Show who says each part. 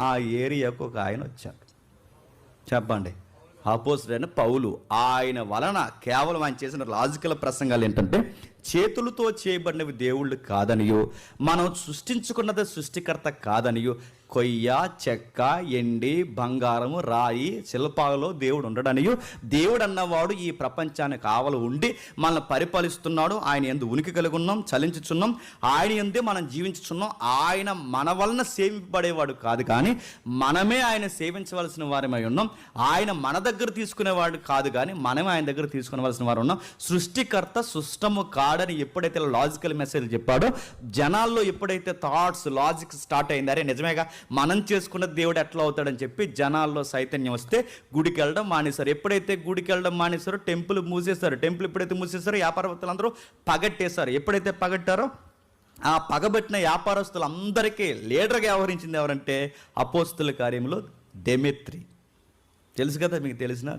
Speaker 1: ఆ ఏరియాకు ఒక ఆయన వచ్చాడు. చెప్పండి. అపోజిట్ పౌలు. ఆయన వలన కేవలం ఆయన చేసిన లాజికల్ ప్రసంగాలు ఏంటంటే చేతులతో చేయబడినవి దేవుళ్ళు కాదనియో. మనం సృష్టించుకున్నది సృష్టికర్త కాదనియో. కొయ్య చెక్క ఎండి బంగారము రాయి శిల్పాలలో దేవుడు ఉండడనియో. దేవుడు అన్నవాడు ఈ ప్రపంచానికి కావలు ఉండి మనల్ని పరిపాలిస్తున్నాడు. ఆయన ఎందు ఉనికి కలిగి ఉన్నాం చలించుచున్నాం. ఆయన ఎందే మనం జీవించుచున్నాం. ఆయన మన వలన సేవింపబడేవాడు కాదు కానీ మనమే ఆయన సేవించవలసిన వారమై ఉన్నాం. ఆయన మన దగ్గర తీసుకునేవాడు కాదు కానీ మనమే ఆయన దగ్గర తీసుకునేవలసిన వారు ఉన్నాం. సృష్టికర్త సుష్టము కాడని ఎప్పుడైతే లాజికల్ మెసేజ్ చెప్పాడో జనాల్లో ఎప్పుడైతే థాట్స్ లాజిక్ స్టార్ట్ అయింది అరే నిజమేగా మనం చేసుకున్న దేవుడు ఎట్లా అవుతాడని చెప్పి జనాల్లో చైతన్యం వస్తే గుడికి వెళ్ళడం మానేశారు. ఎప్పుడైతే గుడికి వెళ్ళడం మానేశారో టెంపుల్ మూసేశారు. టెంపుల్ ఎప్పుడైతే మూసేశారో వ్యాపారవేత్తలందరూ పగట్టేశారు. ఎప్పుడైతే పగట్టారో ఆ పగబట్టిన వ్యాపారస్తులందరికీ లీడర్గా వ్యవహరించింది ఎవరంటే అపోస్తుల కార్యంలో దెమెత్రి. తెలుసు కదా మీకు తెలిసిన